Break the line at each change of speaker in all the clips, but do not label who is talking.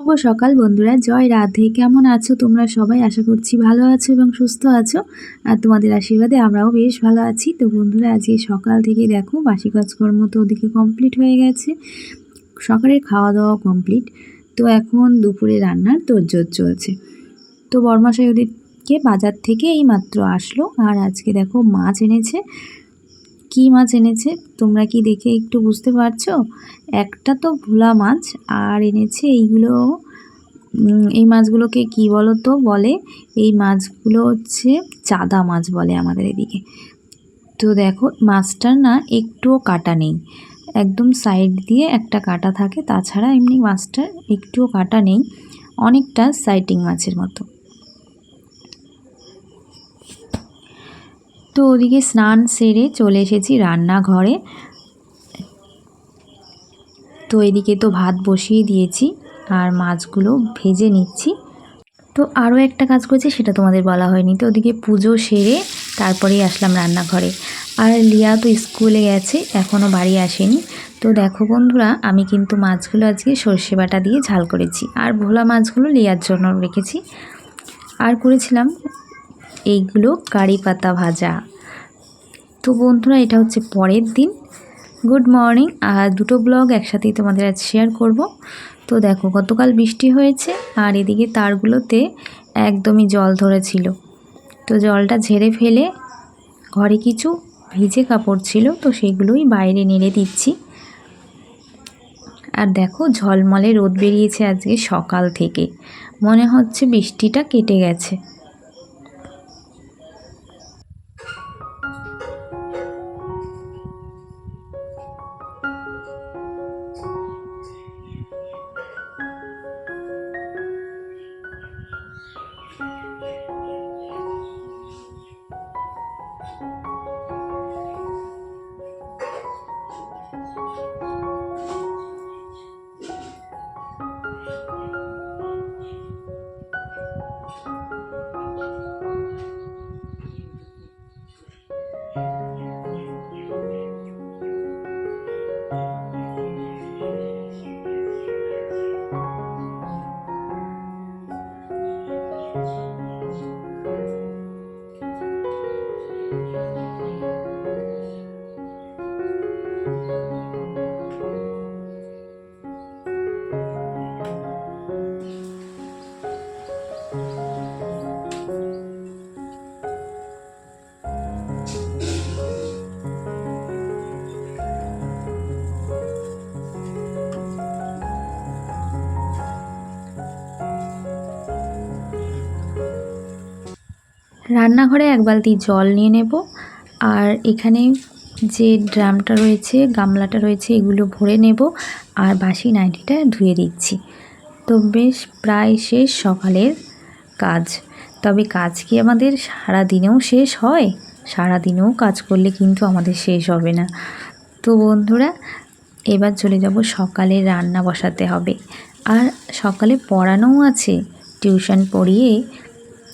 শুভ সকাল বন্ধুরা। জয় রাধে। কেমন আছো তোমরা সবাই? আশা করছি ভালো আছো এবং সুস্থ আছো। আর তোমাদের আশীর্বাদে আমরাও বেশ ভালো আছি। তো বন্ধুরা, আজকে সকাল থেকে দেখো, বাসি কাজকর্ম তো ওদিকে কমপ্লিট হয়ে গেছে। সকালের খাওয়া দাওয়া কমপ্লিট তো এখন দুপুরে রান্নার তোরজোর চলছে। তো বর্মাশাই ওদিকে বাজার থেকে এই মাত্র আসলো। আর আজকে দেখো মাছ এনেছে। কি মাছ এনেছে তোমরা কি দেখে একটু বুঝতে পারছ? একটা তো ভোলা মাছ, আর এনেছে এইগুলো এই মাছগুলোকে কি বলো তো বলে? এই মাছগুলো হচ্ছে চাদা মাছ বলে আমাদের এদিকে। তো দেখো, মাছটার না একটুও কাটা নেই। একদম সাইড দিয়ে একটা কাটা থাকে, তাছাড়া এমনি মাছটার একটুও কাটা নেই। অনেকটা সাইটিং মাছের মতো। তো ওদিকে স্নান সেরে চলে এসেছি রান্নাঘরে। তো এদিকে তো ভাত বসিয়ে দিয়েছি আর মাছগুলো ভেজে নিচ্ছি। তো আরও একটা কাজ করেছি সেটা তোমাদের বলা হয়নি। তো ওদিকে পুজো সেরে তারপরেই আসলাম রান্নাঘরে। আর লিয়া তো স্কুলে গেছে, এখনও বাড়ি আসেনি। তো দেখো বন্ধুরা, আমি কিন্তু মাছগুলো আজকে সর্ষে বাটা দিয়ে ঝাল করেছি। আর ভোলা মাছগুলো লিয়ার জন্য রেখেছি। আর করেছিলাম এইগুলো কারি পাতা ভাজা। তো বন্ধুরা, এটা হচ্ছে পরের দিন। গুড মর্নিং, আর দুটো ব্লগ একসাথেই তোমাদের আজ শেয়ার করব। তো দেখো, গতকাল বৃষ্টি হয়েছে, আর এদিকে তারগুলোতে একদমই জল ধরেছিল। তো জলটা ঝেড়ে ফেলে ঘরে কিছু ভিজে কাপড় ছিল, তো সেগুলোই বাইরে নেড়ে দিচ্ছি। আর দেখো, ঝলমলে রোদ বেরিয়েছে আজকে সকাল থেকে। মনে হচ্ছে বৃষ্টিটা কেটে গেছে। রান্নাঘরে এক বালতি জল নিয়ে নেব। আর এখানে যে ড্রামটা রয়েছে, গামলাটা রয়েছে, এগুলো ভরে নেব। আর বাসি নাইটিটা ধুয়ে দিচ্ছি। তো বেশ, প্রায় শেষ সকালের কাজ। তবে কাজ কি আমাদের সারা দিনেও শেষ হয়? সারা দিনেও কাজ করলে কিন্তু আমাদের শেষ হবে না। তো বন্ধুরা, এবার চলে যাব সকালে রান্না বসাতে হবে। আর সকালে পড়ানোও আছে। টিউশন পড়িয়ে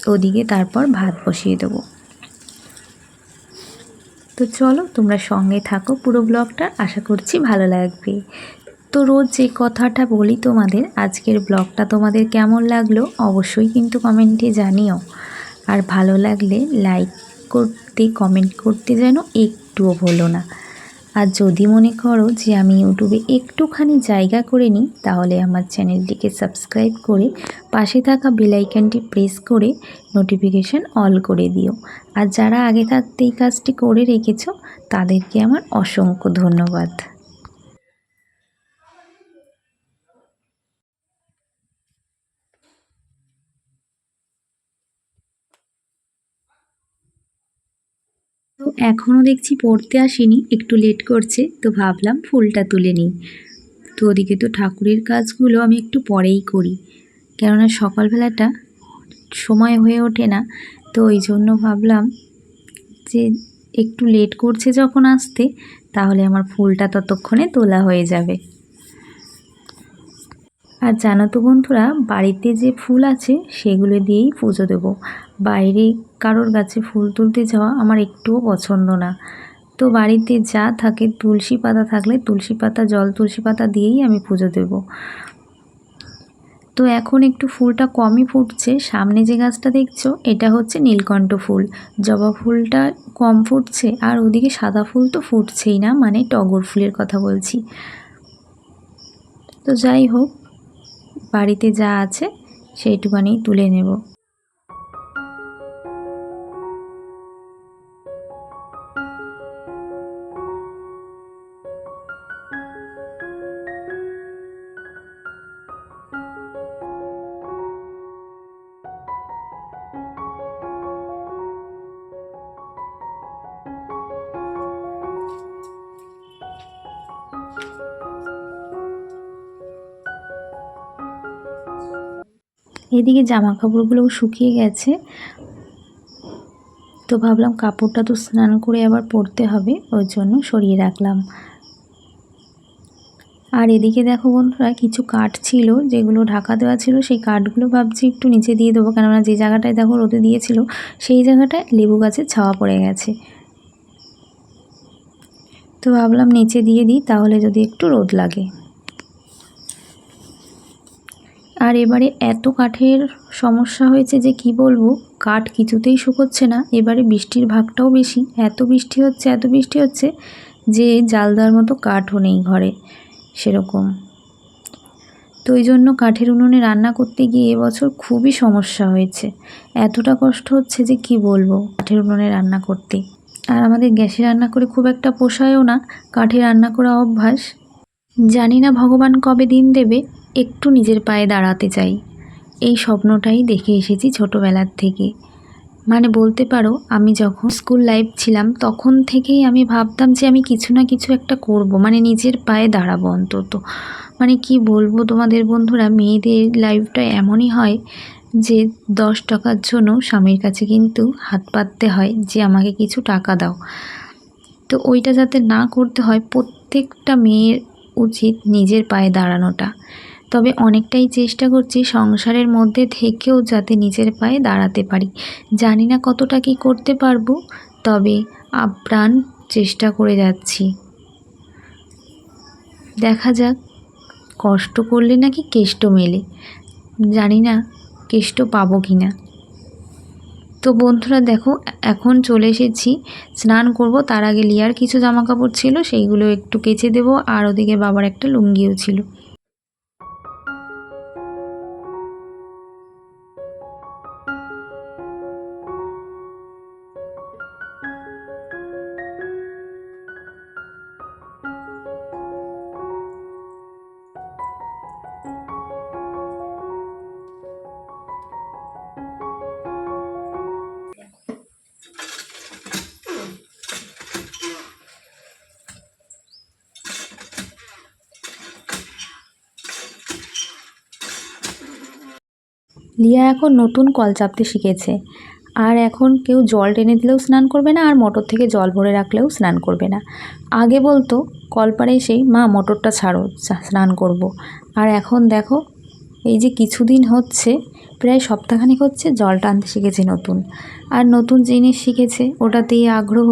ওদিকে তারপর ভাত বসিয়ে দেবো। তো চলো তোমরা সঙ্গে থাকো পুরো ব্লগটা, আশা করছি ভালো লাগবে। তো রোজ যে কথাটা বলি তোমাদের, আজকের ব্লগটা তোমাদের কেমন লাগল অবশ্যই কিন্তু কমেন্টে জানিও। আর ভালো লাগলে লাইক করতে, কমেন্ট করতে যেন একটুও ভুলো না। আর যদি মনে করো যে আমি ইউটিউবে একটুখানি জায়গা করে নিই, তাহলে আমার চ্যানেলটিকে সাবস্ক্রাইব করে পাশে থাকা বেলাইকানটি প্রেস করে নোটিফিকেশান অল করে দিও। আর যারা আগে থাকতে এই কাজটি করে রেখেছ, তাদেরকে আমার অসংখ্য ধন্যবাদ তো এখনও দেখছি পড়তে আসেনি, একটু লেট করছে, তো ভাবলাম ফুলটা তুলে নিই। তো ওদিকে তো ঠাকুরের কাজগুলো আমি একটু পরেই করি। কেননা সকালবেলাটা সময় হয়ে ওঠে না, তো ওই জন্য ভাবলাম যে একটু লেট করছে যখন আসতে, তাহলে আমার ফুলটা ততক্ষণে তোলা হয়ে যাবে। আর জানো তো বন্ধুরা, বাড়িতে যে ফুল আছে, সেগুলো দিয়েই পুজো দেবো। বাইরে কারোর গাছে ফুল তুলতে যাওয়া আমার একটুও পছন্দ না। তো বাড়িতে যা থাকে তুলসী পাতা থাকলে তুলসী পাতা, জল তুলসী পাতা দিয়েই আমি পুজো দেব। তো এখন একটু ফুলটা কমই ফুটছে। সামনে যে গাছটা দেখছ, এটা হচ্ছে নীলকণ্ঠ ফুল। জবা ফুলটা কম ফুটছে আর ওদিকে সাদা ফুল তো ফুটছেই না মানে টগর ফুলের কথা বলছি। তো যাই হোক, বাড়িতে যা আছে সেইটুকানি তুলে নেব। এদিকে জামা কাপড়গুলোও শুকিয়ে গেছে। তো ভাবলাম কাপড়টা তো স্নান করে আবার পরতে হবে ওই জন্য সরিয়ে রাখলাম। আর এদিকে দেখো বন্ধুরা, কিছু কাঠ ছিল যেগুলো ঢাকা দেওয়া ছিল, সেই কাঠগুলো ভাবছি একটু নিচে দিয়ে দেবো। কেননা যে জায়গাটায় দেখো রোদে দিয়েছিল, সেই জায়গাটায় লেবু গাছের ছাওয়া পড়ে গেছে। তো ভাবলাম নিচে দিয়ে দিই, তাহলে যদি একটু রোদ লাগে। আর এবারে এত কাঠের সমস্যা হয়েছে যে কি বলব? কাঠ কিছুতেই শুকোচ্ছে না। এবারে বৃষ্টির ভাগটাও বেশি। এত বৃষ্টি হচ্ছে, এত বৃষ্টি হচ্ছে যে জাল দেওয়ার মতো কাঠও নেই ঘরে সেরকম। তো ওই জন্য কাঠের উনুনে রান্না করতে গিয়ে এবছর খুবই সমস্যা হয়েছে। এতটা কষ্ট হচ্ছে যে কি বলব কাঠের উনুনে রান্না করতে। আর আমাদের গ্যাসে রান্না করে খুব একটা পোষায়ও না। কাঠে রান্না করা অভ্যাস। জানি না ভগবান কবে দিন দেবে, একটু নিজের পায়ে দাঁড়াতে চাই। এই স্বপ্নটাই দেখে এসেছি ছোটোবেলার থেকে। মানে বলতে পারো, আমি যখন স্কুল লাইফ ছিলাম, তখন থেকেই আমি ভাবতাম যে আমি কিছু না কিছু একটা করব মানে নিজের পায়ে দাঁড়াবো অন্তত। মানে কি বলব তোমাদের বন্ধুরা, মেয়েদের লাইফটা এমনই হয় যে দশ টাকার জন্য স্বামীর কাছে কিন্তু হাত পাততে হয় যে আমাকে কিছু টাকা দাও। তো ওইটা যাতে না করতে হয়, প্রত্যেকটা মেয়ের উচিত নিজের পায়ে দাঁড়ানোটা। তবে অনেকটাই চেষ্টা করছি সংসারের মধ্যে থেকেও যাতে নিজের পায়ে দাঁড়াতে পারি। জানি না কতটা কি করতে পারব, তবে আপ্রাণ চেষ্টা করে যাচ্ছি। দেখা যাক, কষ্ট করলে নাকি কেষ্ট মেলে। জানি না কেষ্ট পাবো কি না তো বন্ধুরা দেখো এখন চলে এসেছি। স্নান করব, তার আগে লিয়ার কিছু জামা কাপড় ছিল, সেইগুলো একটু কেচে দেবো, আর ওদিকে বাবার একটা লুঙ্গিও ছিল। লিয়া এখন নতুন কল চাপতে শিখেছে। আর এখন কেউ জল টেনে দিলেও স্নান করবে না, আর মোটর থেকে জল ভরে রাখলেও স্নান করবে না। আগে বলতো কলপাড়ে এসেই মা, মোটরটা ছাড়ো স্নান করব। আর এখন দেখো, এই যে কিছুদিন হচ্ছে, প্রায় সপ্তাহখানেক হচ্ছে জল টানতে শিখেছে নতুন। আর নতুন জিনিস শিখেছে, ওটাতেই আগ্রহ।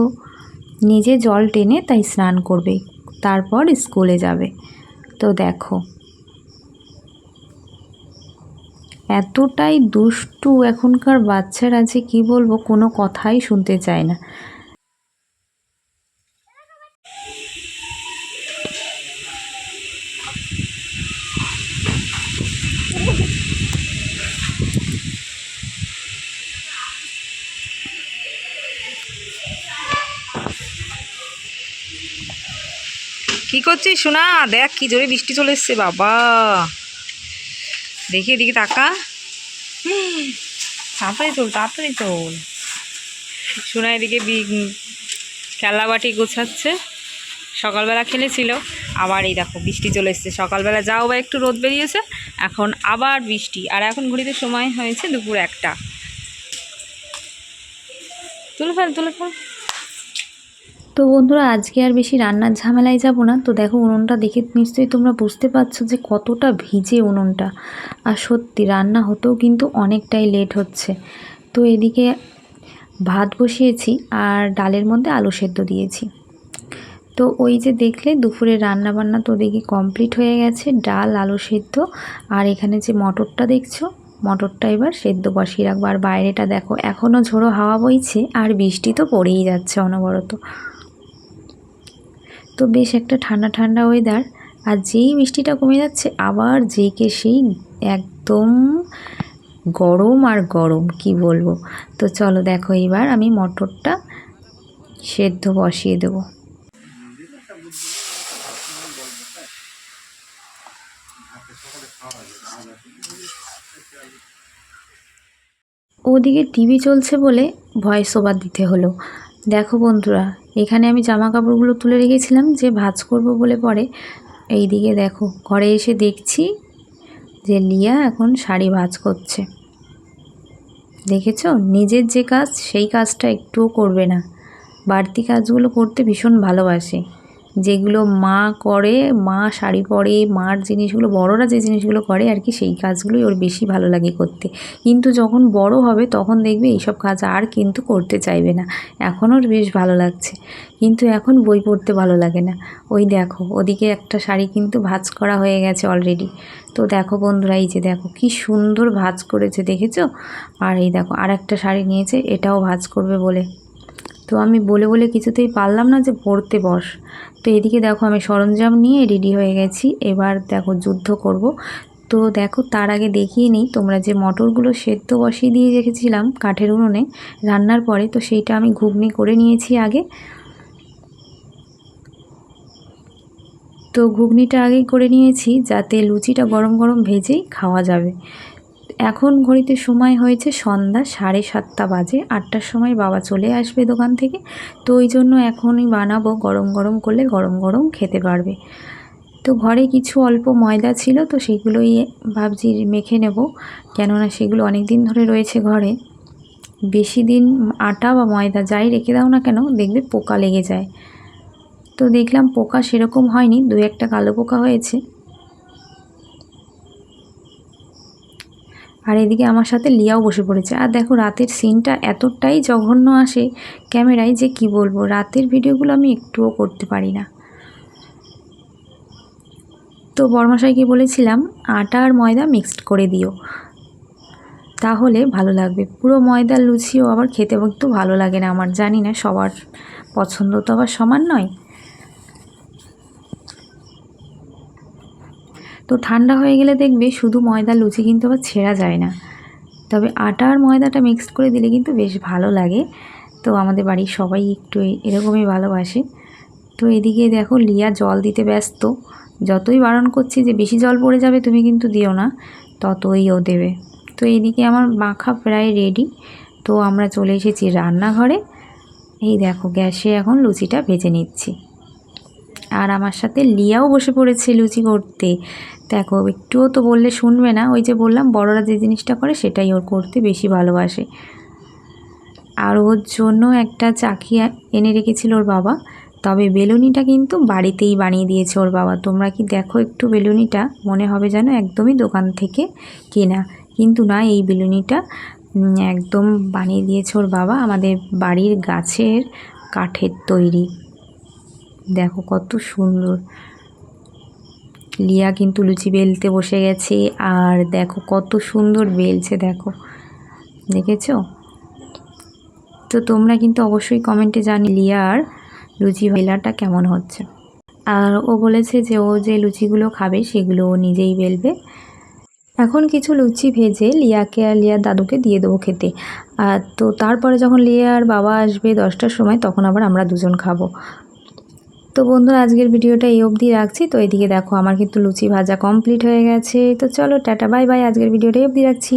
নিজে জল টেনে তাই স্নান করবে, তারপর স্কুলে যাবে। তো দেখো। এতটাই দুষ্টু এখনকার বাচ্চারা যে কি বলব, কোনো কথাই শুনতে চায় না।
কি করছিস শোনা দেখ কি জোরে বৃষ্টি চলে এসছে, বাবা। দেখি, এদিকে তাকা। তাড়াতাড়ি চল তাড়াতাড়ি চল। শোনা এদিকে খেলা বাটি গোছাচ্ছে। সকালবেলা খেলেছিল। আবার এই দেখো, বৃষ্টি চলে এসছে। সকালবেলা যাও বা একটু রোদ বেরিয়েছে, এখন আবার বৃষ্টি। আর এখন ঘড়িতে সময় হয়েছে দুপুর একটা। তুলে ফেল তুলে ফেল।
তো বন্ধুরা, আজকে আর বেশি রান্নার ঝামেলায় যাব না। তো দেখো, উনুনটা দেখে নিশ্চয়ই তোমরা বুঝতে পারছ যে কতটা ভিজে উনুনটা। আর সত্যি, রান্না হতেও কিন্তু অনেকটাই লেট হচ্ছে। তো এদিকে ভাত বসিয়েছি আর ডালের মধ্যে আলু সেদ্ধ দিয়েছি। তো ওই যে দেখলে, দুপুরে রান্না বান্না তো দেখি কমপ্লিট হয়ে গেছে, ডাল, আলু সেদ্ধ। আর এখানে যে মটরটা দেখছ, মটরটা এবার সেদ্ধ বসিয়ে রাখব। আর বাইরেটা দেখো এখনও ঝোড়ো হাওয়া বইছে, আর বৃষ্টি তো পড়েই যাচ্ছে অনবরত। তো বেশ একটা ঠান্ডা ঠান্ডা ওয়েদার আর যেই বৃষ্টিটা কমে যাচ্ছে, আবার যেকে সেই একদম গরম আর গরম, কি বলব? তো চলো দেখো এবার আমি মটরটা সেদ্ধ বসিয়ে দেবো। ওদিকে টিভি চলছে বলে ভয়েস ওভার দিতে হলো। দেখো বন্ধুরা, এখানে আমি জামা কাপড়গুলো তুলে রেখেছিলাম যে ভাজ করব বলে পরে। এই দিকে দেখো, ঘরে এসে দেখছি যে লিয়া এখন শাড়ি ভাজ করছে। দেখেছ? নিজের যে কাজ, সেই কাজটা একটুও করবে না। বাড়তি কাজগুলো করতে ভীষণ ভালোবাসে। যেগুলো মা করে, মা শাড়ি পরে, মার জিনিসগুলো, বড়রা যে জিনিসগুলো করে আর কি, সেই কাজগুলোই ওর বেশি ভালো লাগে করতে। কিন্তু যখন বড় হবে, তখন দেখবে এইসব কাজ আর কিন্তু করতে চাইবে না। এখন ওর বেশ ভালো লাগছে। কিন্তু এখন বই পড়তে ভালো লাগে না। ওই দেখো, ওদিকে একটা শাড়ি কিন্তু ভাঁজ করা হয়ে গেছে অলরেডি তো দেখো বন্ধুরা, এই যে দেখো, কি সুন্দর ভাজ করেছে, দেখেছ? আর এই দেখো আর একটা শাড়ি নিয়েছে, এটাও ভাজ করবে বলে। তো আমি বলে বলে কিছুতেই পারলাম না যে পড়তে বস। তো এদিকে দেখো আমি সরঞ্জাম নিয়ে রেডি হয়ে গেছি। এবার দেখো যুদ্ধ করব। তো দেখো তার আগে দেখিয়ে নিই, তোমরা যে মটরগুলো সেদ্ধ বসিয়ে দিয়ে রেখেছিলাম কাঠের উনুনে রান্নার পরে, তো সেইটা আমি ঘুগনি করে নিয়েছি আগে। তো ঘুগনিটা আগেই করে নিয়েছি যাতে লুচিটা গরম গরম ভেজেই খাওয়া যাবে। এখন ঘড়িতে সময় হয়েছে সন্ধ্যা সাড়ে সাতটা বাজে, আটটার সময় বাবা চলে আসবে দোকান থেকে, তো ওই জন্য এখনই বানাবো গরম গরম করলে গরম গরম খেতে পারবে। তো ঘরে কিছু অল্প ময়দা ছিল, তো সেগুলোই ভাবছি মেখে নেব, কেননা সেগুলো অনেক দিন ধরে রয়েছে ঘরে। বেশি দিন আটা বা ময়দা যাই রেখে দাও না কেন, দেখবে পোকা লেগে যায়। তো দেখলাম পোকা সেরকম হয়নি, দু একটা কালো পোকা হয়েছে। আর এদিকে আমার সাথে লিয়াও বসে পড়েছে। আর দেখো, রাতের সিনটা এতটাই জঘন্য আসে ক্যামেরায় যে কি বলব, রাতের ভিডিওগুলো আমি একটুও করতে পারি না। তো বর্মাশাইকে বলেছিলাম, আটা আর ময়দা মিক্সড করে দিও। তাহলে ভালো লাগবে। পুরো ময়দার লুচিও আবার খেতে একটু ভালো লাগে না আমার, জানি না সবার পছন্দ তো আবার সমান নয়। তো ঠান্ডা হয়ে গেলে দেখবে শুধু ময়দা লুচি কিন্তু আবার ছেঁড়া যায় না। তবে আটা আর ময়দাটা মিক্সড করে দিলে কিন্তু বেশ ভালো লাগে। তো আমাদের বাড়ির সবাই একটু এরকমই ভালোবাসে। তো এদিকে দেখো লিয়া জল দিতে ব্যস্ত। যতই বারণ করছি যে বেশি জল পড়ে যাবে তুমি কিন্তু দিও না, ততই ও দেবে। তো এদিকে আমার মাখা প্রায় রেডি তো আমরা চলে এসেছি রান্নাঘরে। এই দেখো গ্যাসে এখন লুচিটা ভেজে নিচ্ছি। আর আমার সাথে লিয়াও বসে পড়েছে লুচি করতে। দেখো, একটুও তো বললে শুনবে না। ওই যে বললাম, বড়রা যে জিনিসটা করে, সেটাই ওর করতে বেশি ভালোবাসে। আর ওর জন্য একটা চাকি এনে রেখেছিল ওর বাবা। তবে বেলুনিটা কিন্তু বাড়িতেই বানিয়ে দিয়েছে ওর বাবা। তোমরা কি দেখো একটু বেলুনিটা? মনে হবে যেন একদমই দোকান থেকে কেনা। কিন্তু না, এই বেলুনিটা একদম বানিয়ে দিয়েছে ওর বাবা আমাদের বাড়ির গাছের কাঠের তৈরি। দেখো কত সুন্দর। লিয়া কিন্তু লুচি বেলতে বসে গেছে আর দেখো কত সুন্দর বেলছে, দেখো। দেখেছ? তো তোমরা কিন্তু অবশ্যই কমেন্টে জানি লিয়ার লুচি বেলাটা কেমন হচ্ছে। আর ও বলেছে যে ও যে লুচিগুলো খাবে সেগুলো ও নিজেই বেলবে। এখন কিছু লুচি ভেজে লিয়াকে আর লিয়ার দাদুকে দিয়ে দেবো খেতে। আর তো তারপরে যখন লিয়া আর বাবা আসবে দশটার সময়, তখন আবার আমরা দুজন খাব। তো বন্ধুরা, আজকের ভিডিওটা এই অবধি রাখছি। তো এদিকে দেখো, আমার কিন্তু লুচি ভাজা কমপ্লিট হয়ে গেছে। তো চলো, টাটা বাই বাই আজকের ভিডিওটা এই অবধি রাখছি।